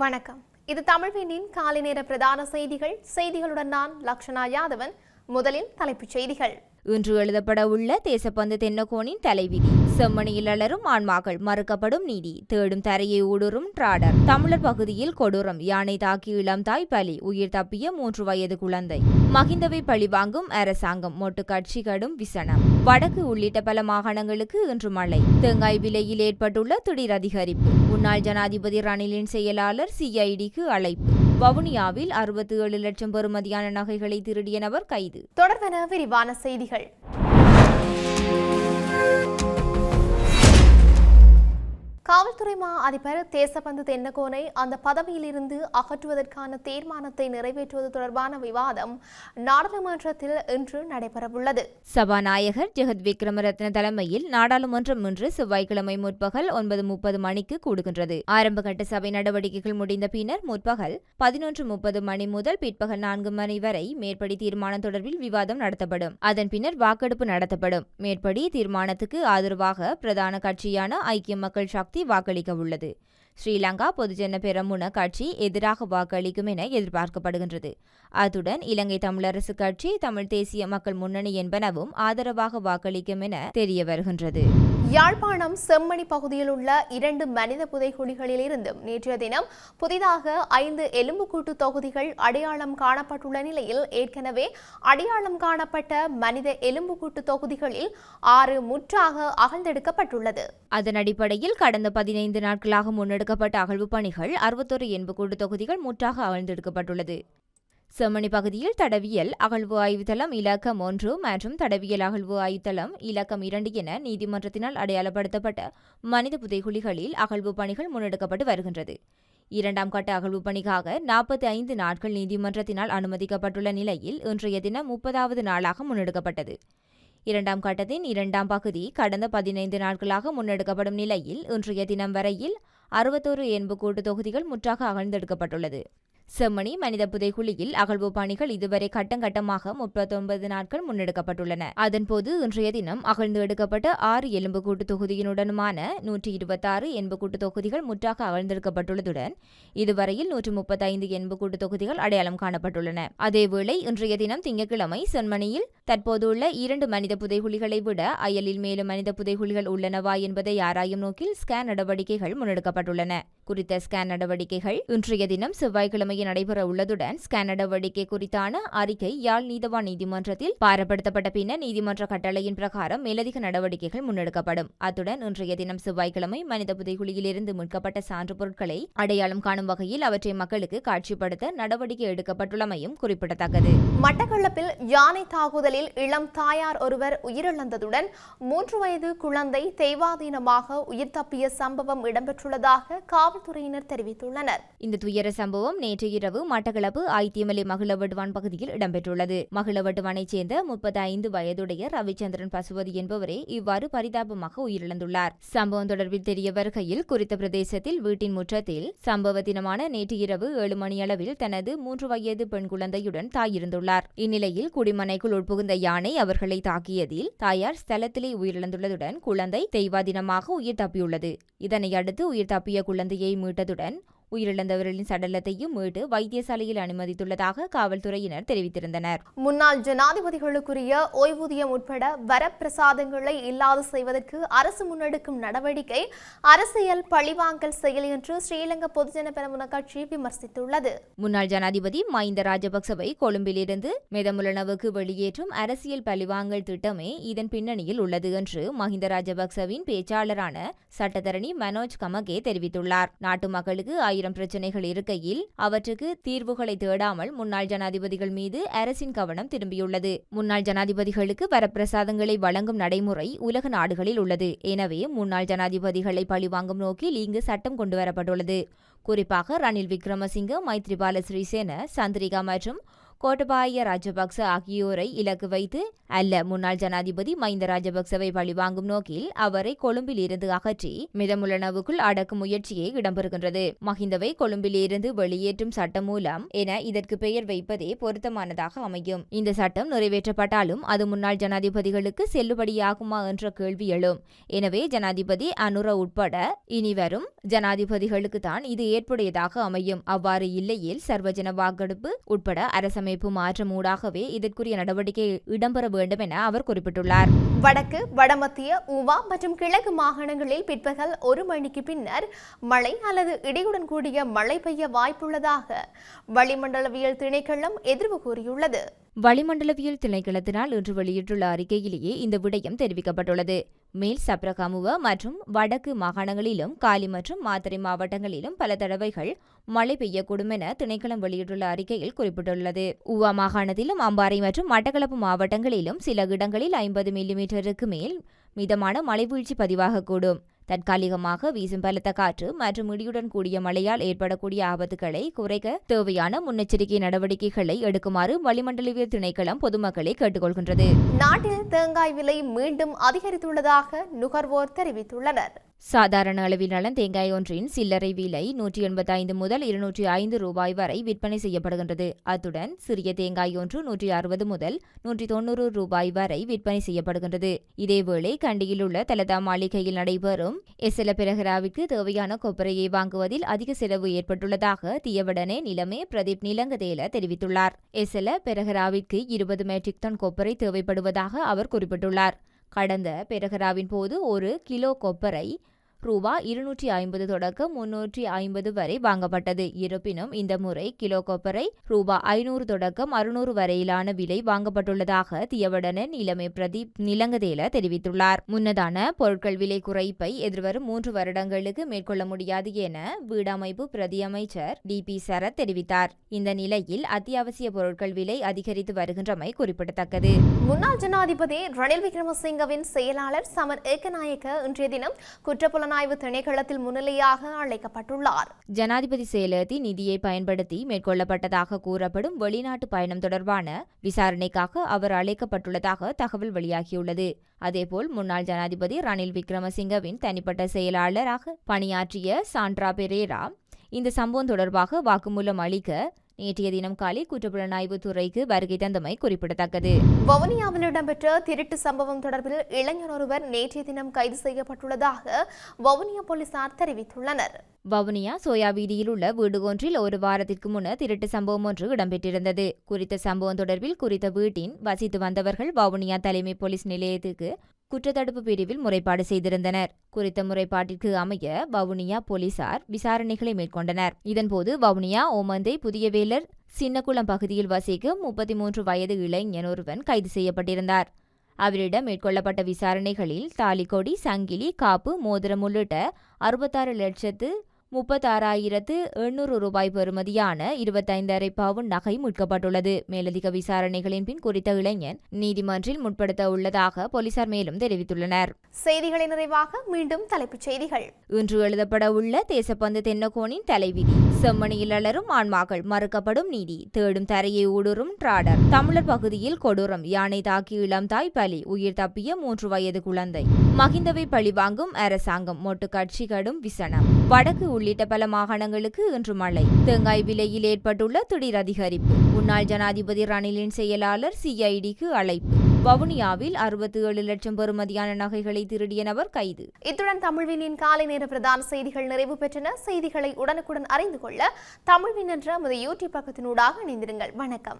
வணக்கம். இது தமிழ்வீனின் காலை நேர பிரதான செய்திகள். செய்திகளுடன் நான் லக்ஷனா யாதவன். முதலில் தலைப்புச் செய்திகள். இன்று எழுதப்பட உள்ள தேசப்பந்து தென்னகோனின் தலைவிதி செம்மணியில் அலரும் ஆன்மாக்கள் மறுக்கப்படும் நீதி தேடும் தரையை ஊடுருவும் டிராடர் தமிழர் பகுதியில் கொடூரம் யானை தாக்கி இளம் தாய் பலி உயிர் தப்பிய மூன்று வயது குழந்தை. மகிந்தவை பழிவாங்கும் அரசாங்கம் மொட்டு கட்சி கடும் விசனம் வடக்கு உள்ளிட்ட பல மாகாணங்களுக்கு இன்று மழை. தேங்காய் விலையில் ஏற்பட்டுள்ள திடீர் அதிகரிப்பு. முன்னாள் ஜனாதிபதி ரணிலின் செயலாளர் சிஐடிக்கு அழைப்பு. வவுனியாவில் அறுபத்தி ஏழு லட்சம் பெறுமதியான நகைகளை திருடிய நபர் கைது. தொடர்பென விரிவான செய்திகள். காவல்துறை மா அதிபர் தேசபந்து தென்னகோனை அந்த பதவியிலிருந்து அகற்றுவதற்கான தீர்மானத்தை நிறைவேற்றுவது தொடர்பான விவாதம் நாடாளுமன்றத்தில் இன்று நடைபெறவுள்ளது. சபாநாயகர் ஜெகத் விக்ரமரத்ன தலைமையில் நாடாளுமன்றம் இன்று செவ்வாய்க்கிழமை முற்பகல் ஒன்பது முப்பது மணிக்கு கூடுகின்றது. ஆரம்பகட்ட சபை நடவடிக்கைகள் முடிந்த பின்னர் முற்பகல் பதினொன்று முப்பது மணி முதல் பிற்பகல் நான்கு மணி வரை மேற்படி தீர்மானம் தொடர்பில் விவாதம் நடத்தப்படும். அதன் பின்னர் வாக்கெடுப்பு நடத்தப்படும். மேற்படி தீர்மானத்துக்கு ஆதரவாக பிரதான கட்சியான ஐக்கிய மக்கள் சக்தி வாக்களிக்க உள்ளது. ஸ்ரீலங்கா பொதுஜன பெரமுன கட்சி எதிராக வாக்களிக்கும் என எதிர்பார்க்கப்படுகின்றது. அத்துடன் இலங்கை தமிழரசு கட்சி தமிழ் தேசிய மக்கள் முன்னணி என்பனவும் ஆதரவாக வாக்களிக்கும் என தெரிய வருகின்றது. யாழ்ப்பாணம் செம்மணி பகுதியில் உள்ள இரண்டு மனித புதைகுழிகளிலிருந்து நேற்றைய தினம் புதிதாக ஐந்து எலும்புக்கூட்டு தொகுதிகள் அடையாளம் காணப்பட்டுள்ள நிலையில் ஏற்கனவே அடையாளம் காணப்பட்ட மனித எலும்புக்கூட்டு தொகுதிகளில் ஆறு முற்றாக அகழ்ந்தெடுக்கப்பட்டுள்ளது. அதன் அடிப்படையில் கடந்த பதினைந்து நாட்களாக முன்னெடுக்கப்பட்ட அகழ்வு பணிகள் அறுபத்தொரு எண்புக்கூட்டு தொகுதிகள் முற்றாக அகழ்ந்தெடுக்கப்பட்டுள்ளது. செம்மணி பகுதியில் தடவியல் அகழ்வு ஆய்வுத்தளம் இலக்கம் ஒன்று மற்றும் தடவியல் அகழ்வு ஆய்வுத்தளம் இலக்கம் இரண்டு என நீதிமன்றத்தினால் அடையாளப்படுத்தப்பட்ட மனித புதைகுழிகளில் அகழ்வு பணிகள் முன்னெடுக்கப்பட்டு வருகின்றது. இரண்டாம் கட்ட அகழ்வு பணிக்காக நாற்பத்தி ஐந்து நாட்கள் நீதிமன்றத்தினால் அனுமதிக்கப்பட்டுள்ள நிலையில் இன்றைய தினம் முப்பதாவது நாளாக முன்னெடுக்கப்பட்டது. இரண்டாம் கட்டத்தின் இரண்டாம் பகுதி கடந்த பதினைந்து நாட்களாக முன்னெடுக்கப்படும் நிலையில் இன்றைய தினம் வரையில் அறுபத்தோரு எண்புக்கூட்டு தொகுதிகள் முற்றாக அகழ்ந்தெடுக்கப்பட்டுள்ளது. செம்மணி மனித புதைகுழியில் அகழ்வு பணிகள் இதுவரை கட்டங்கட்டமாக முப்பத்தொன்பது நாட்கள் முன்னெடுக்கப்பட்டுள்ளன. அதன்போது இன்றைய தினம் அகழ்ந்து எடுக்கப்பட்ட ஆறு எலும்புக்கூட்டு தொகுதியினுடனுமான நூற்றி இருபத்தாறு எண்புக்கூட்டு தொகுதிகள் முற்றாக அகழ்ந்தெடுக்கப்பட்டுள்ளதுடன் இதுவரையில் நூற்று முப்பத்தைந்து எண்புக்கூட்டு தொகுதிகள் அடையாளம் காணப்பட்டுள்ளன. அதேவேளை இன்றைய தினம் திங்கட்கிழமை செம்மணியில் தற்போதுள்ள இரண்டு மனித புதைகுழிகளை விட அயலில் மேலும் மனித புதைகுழிகள் உள்ளனவா என்பதை ஆராயும் நோக்கில் ஸ்கேன் நடவடிக்கைகள் முன்னெடுக்கப்பட்டுள்ளன. குறித்த ஸ்கேன் நடவடிக்கைகள் இன்றைய தினம் செவ்வாய்க்கிழமை நடைபெற உள்ளதுடன் ஸ்கேன் நடவடிக்கை குறித்தான அறிக்கை யாழ் நீதவான் நீதிமன்றத்தில் பாரப்படுத்தப்பட்ட பின்னர் நீதிமன்ற கட்டளையின் பிரகாரம் மேலதிக நடவடிக்கைகள் முன்னெடுக்கப்படும். அத்துடன் இன்றைய தினம் செவ்வாய்க்கிழமை மனித புதைகுழியிலிருந்து மீட்கப்பட்ட சான்று பொருட்களை அடையாளம் காணும் வகையில் அவற்றை மக்களுக்கு காட்சிப்படுத்த நடவடிக்கை எடுக்கப்பட்டுள்ளமையும் குறிப்பிடத்தக்கது. மட்டக்களப்பில் யானை தாக்குதலில் இளம் தாயார் ஒருவர் உயிரிழந்ததுடன் மூன்று வயது குழந்தை தெய்வாதீனமாக உயிர் தப்பிய சம்பவம் இடம்பெற்றுள்ளதாக காவல்துறையினர் தெரிவித்துள்ளனர். இந்த துயர சம்பவம் நேற்று இரவு மட்டக்களப்பு ஐத்தியமலை மகிழவடுவான் பகுதியில் இடம்பெற்றுள்ளது. மகிழவடுவானைச் சேர்ந்த முப்பத்தி ஐந்து வயதுடைய ரவிச்சந்திரன் பசுபதி என்பவரே இவ்வாறு பரிதாபமாக உயிரிழந்துள்ளார். சம்பவம் தொடர்பில் தெரிய வருகையில் குறித்த பிரதேசத்தில் வீட்டின் முற்றத்தில் சம்பவ தினமான நேற்று இரவு ஏழு மணியளவில் தனது மூன்று வயது பெண் குழந்தையுடன் தாய் இருந்துள்ளார். இந்நிலையில் குடிமனைக்குள் உட்புகுந்த யானை அவர்களை தாக்கியதில் தாயார் ஸ்தலத்திலே உயிரிழந்துள்ளதுடன் குழந்தை தெய்வாதீனமாக உயிர் தப்பியுள்ளது. இதனை அடுத்து உயிர் தப்பிய குழந்தையை மீட்டதுடன் உயிரிழந்தவர்களின் சடலத்தையும் மீட்டு வைத்தியசாலையில் அனுமதித்துள்ளதாக காவல்துறையினர் தெரிவித்திருந்தனர். முன்னாள் ஜனாதிபதிகளுக்குரிய ஓய்வூதியம் உட்பட வரப்பிரசாதங்களை இல்லாது செய்வதற்கு அரசு முன்னெடுக்கும் நடவடிக்கை அரசியல் பழிவாங்கல் செயல் என்று ஸ்ரீலங்கா பொதுஜன பெரமுன கட்சி விமர்சித்துள்ளது. முன்னாள் ஜனாதிபதி மஹிந்த ராஜபக்சவை கொழும்பிலிருந்து மெதமுலனவுக்கு வெளியேற்றும் அரசியல் பழிவாங்கல் திட்டமே இதன் பின்னணியில் உள்ளது என்று மஹிந்த ராஜபக்சவின் பேச்சாளரான சட்டத்தரணி மனோஜ் கமகே தெரிவித்துள்ளார். நாட்டு மக்களுக்கு ஆயிரம் பிரச்சினைகள் இருக்கையில் அவற்றுக்கு தீர்வுகளை தேடாமல் முன்னாள் ஜனாதிபதிகள் மீது அரசின் கவனம் திரும்பியுள்ளது. முன்னாள் ஜனாதிபதிகளுக்கு வரப்பிரசாதங்களை வழங்கும் நடைமுறை உலக நாடுகளில் உள்ளது. எனவே முன்னாள் ஜனாதிபதிகளை பழிவாங்கும் நோக்கில் இங்கு சட்டம் கொண்டுவரப்பட்டுள்ளது. குறிப்பாக ரணில் விக்ரமசிங்க மைத்ரிபால சிறிசேன சந்திரிகா மற்றும் கோட்டபாய ராஜபக்ச ஆகியோரை இலக்கு வைத்து அல்ல முன்னாள் ஜனாதிபதி மஹிந்த ராஜபக்சவை பழிவாங்கும் நோக்கில் அவரை கொழும்பில் இருந்து அகற்றி மிதமுள்ளனவுக்குள் அடக்கும் முயற்சியே இடம்பெறுகின்றது. மஹிந்தவை கொழும்பில் இருந்து வெளியேற்றும் சட்டம் மூலம் என இதற்கு பெயர் வைப்பதே பொருத்தமானதாக அமையும். இந்த சட்டம் நிறைவேற்றப்பட்டாலும் அது முன்னாள் ஜனாதிபதிகளுக்கு செல்லுபடியாகுமா என்ற கேள்வி எழும். எனவே ஜனாதிபதி அனுர உட்பட இனி வரும் ஜனாதிபதிகளுக்கு தான் இது ஏற்புடையதாக அமையும். அவ்வாறு இல்லையில் சர்வஜன வாக்கெடுப்பு உட்பட அரசமைப்பு மாற்றம் ஊடாகவே இதற்குரிய நடவடிக்கை இடம்பெற வேண்டும் என அவர் குறிப்பிட்டுள்ளார். வடக்கு வடமத்திய உவா மற்றும் கிழக்கு மாகாணங்களில் பிற்பகல் ஒரு மணிக்கு பின்னர் மழை அல்லது இடியுடன் கூடிய மழை பெய்ய வாய்ப்புள்ளதாக வளிமண்டலவியல் திணைக்களம் எதிர்வு கூறியுள்ளது. வளிமண்டலவியல் திணைக்களத்தினால் இன்று வெளியிட்டுள்ள அறிக்கையிலேயே இந்த விடயம் தெரிவிக்கப்பட்டுள்ளது. மேல் சப்ரகமுவ மற்றும் வடக்கு மாகாணங்களிலும் காலி மற்றும் மாத்தறை மாவட்டங்களிலும் பல தடவைகள் மழை பெய்யக்கூடும் என திணைக்களம் வெளியிட்டுள்ள அறிக்கையில் குறிப்பிட்டுள்ளது. உவா மாகாணத்திலும் அம்பாறை மற்றும் மட்டக்களப்பு மாவட்டங்களிலும் சில இடங்களில் ஐம்பது மில்லிமீட்டருக்கு மேல் மிதமான மழை வீழ்ச்சி பதிவாகக்கூடும். தற்காலிகமாக வீசும் பலத்த காற்று மற்றும் இடியுடன் கூடிய மழையால் ஏற்படக்கூடிய ஆபத்துகளை குறைக்க தேவையான முன்னெச்சரிக்கை நடவடிக்கைகளை எடுக்குமாறு வளிமண்டலவியல் திணைக்களம் பொதுமக்களை கேட்டுக்கொள்கின்றது. நாட்டில் தேங்காய் விலை மீண்டும் அதிகரித்துள்ளதாக நுகர்வோர் தெரிவித்துள்ளனர். சாதாரண அளவிலான தேங்காய் ஒன்றின் சில்லறை விலை நூற்றி எண்பத்தைந்து முதல் இருநூற்றி ஐந்து ரூபாய் வரை விற்பனை செய்யப்படுகின்றது. அத்துடன் சிறிய தேங்காய் ஒன்று நூற்றி அறுபது முதல் நூற்றி தொண்ணூறு ரூபாய் வரை விற்பனை செய்யப்படுகின்றது. இதேவேளை கண்டியில் உள்ள தலதா மாளிகையில் நடைபெறும் எஸ்எல பிரகராவிற்கு தேவையான கொப்பரையை வாங்குவதில் அதிக செலவு ஏற்பட்டுள்ளதாக தியவடனே நிலமே பிரதீப் நிலங்கதேல தெரிவித்துள்ளார். எஸ்எல பிரகராவிற்கு இருபது மெட்ரிக் டன் கொப்பரை தேவைப்படுவதாக அவர் குறிப்பிட்டுள்ளார். கடந்த பெரகராவின் போது ஒரு கிலோ கொப்பரை ரூபா இருநூற்றி ஐம்பது தொடக்கம் முன்னூற்றி ஐம்பது வரை வாங்கப்பட்டது. இருப்பினும் இந்த முறை கிலோ கொப்பரை ரூபா ஐநூறு தொடக்கம் அறுநூறு வரையிலான விலை வாங்கப்பட்டுள்ளதாக தியவடனன் இளமை பிரதீப் நிலங்கதேல தெரிவித்துள்ளார். முன்னதான பொருட்கள் விலை குறைப்பை எதிர்வரும் மூன்று வருடங்களுக்கு மேற்கொள்ள முடியாது என வீடமைப்பு பிரதியமைச்சர் டி பி சரத் தெரிவித்தார். இந்த நிலையில் அத்தியாவசிய பொருட்கள் விலை அதிகரித்து வருகின்றமை குறிப்பிடத்தக்கது. முன்னாள் ஜனாதிபதி ரணில் விக்ரமசிங்கவின் செயலாளர் சமர் ஏக்கநாயக்க இன்றைய தினம் புலனாய்வு திணைக்களத்தில் முன்னிலையாக அழைக்கப்பட்டுள்ளார். ஜனாதிபதி செயலகத்தின் நிதியை பயன்படுத்தி மேற்கொள்ளப்பட்டதாக கூறப்படும் வெளிநாட்டு பயணம் தொடர்பான விசாரணைக்காக அவர் அழைக்கப்பட்டுள்ளதாக தகவல் வெளியாகியுள்ளது. அதேபோல் முன்னாள் ஜனாதிபதி ரணில் விக்ரமசிங்கவின் தனிப்பட்ட செயலாளராக பணியாற்றிய சாண்ட்ரா பெரேரா இந்த சம்பவம் தொடர்பாக வாக்குமூலம் அளிக்க நேற்றைய தினம் காலை குற்றப்புலனாய்வு துறைக்கு வருகை தந்தமை குறிப்பிடத்தக்கது. வவுனியாவில் இடம்பெற்ற திருட்டு சம்பவம் தொடர்பில் இளைஞர் ஒருவர் நேற்றைய தினம் கைது செய்யப்பட்டுள்ளதாக வவுனியா போலீசார் தெரிவித்துள்ளனர். வவுனியா சோயா வீதியில் உள்ள வீடு ஒன்றில் ஒரு வாரத்திற்கு முன்னர் திருட்டு சம்பவம் ஒன்று இடம்பெற்றிருந்தது. குறித்த சம்பவம் தொடர்பில் குறித்த வீட்டின் வசித்து வந்தவர்கள் வவுனியா தலைமை போலீஸ் நிலையத்துக்கு குற்றத்தடுப்பு பிரிவில் முறைப்பாடு செய்திருந்தனர். குறித்த முறைப்பாட்டிற்கு அமைய வவுனியா போலீசார் விசாரணைகளை மேற்கொண்டனர். இதன்போது வவுனியா ஓமந்தை புதியவேலர் சின்னக்குளம் பகுதியில் வசிக்கும் முப்பத்தி மூன்று வயது இளைஞன் ஒருவன் கைது செய்யப்பட்டிருந்தார். அவரிடம் மேற்கொள்ளப்பட்ட விசாரணைகளில் தாலிக்கொடி சங்கிலி காப்பு மோதிரம் உள்ளிட்ட அறுபத்தாறு லட்சத்து முப்பத்தாறாயிரத்து எண்ணூறு ரூபாய் பெறுமதியான இருபத்தைந்தரை பவுன் நகை மீட்கப்பட்டுள்ளது. மேலதிக விசாரணைகளின் பின் குறித்த இளைஞன் நீதிமன்றில் முற்படுத்த உள்ளதாக போலீசார் மேலும் தெரிவித்துள்ளனர். செய்திகளின் நிறைவாக மீண்டும் தலைப்புச் செய்திகள். இன்று எழுதப்பட உள்ள தேசப்பந்து தென்னகோனின் தலைவிதி. செம்மணியில் அலரும் ஆன்மாக்கள் மறுக்கப்படும் நீதி. தேடும் தரையை ஊடுருவும் டிராடர். தமிழர் பகுதியில் கொடூரம். யானை தாக்கி இளம் தாய் பலி. உயிர் தப்பிய மூன்று வயது குழந்தை. மகிந்தவை பழிவாங்கும் அரசாங்கம். மொட்டு கட்சி கடும் விசனம். வடக்கு உள்ளிட்ட பல மாகாணங்களுக்கு இன்று மழை. தேங்காய் விலையில் ஏற்பட்டுள்ள திடீர் அதிகரிப்பு. முன்னாள் ஜனாதிபதி ரணிலின் செயலாளர் சிஐடிக்கு அழைப்பு. வவுனியாவில் அறுபத்தி ஏழு லட்சம் பெறுமதியான நகைகளை திருடிய நபர் கைது. இத்துடன் தமிழ்வினின் காலை நேர பிரதான செய்திகள் நிறைவு பெற்றன. செய்திகளை உடனுக்குடன் அறிந்து கொள்ள தமிழ்வின் என்ற நமது யூடியூப் பக்கத்தினூடாக இணைந்திருங்கள். வணக்கம்.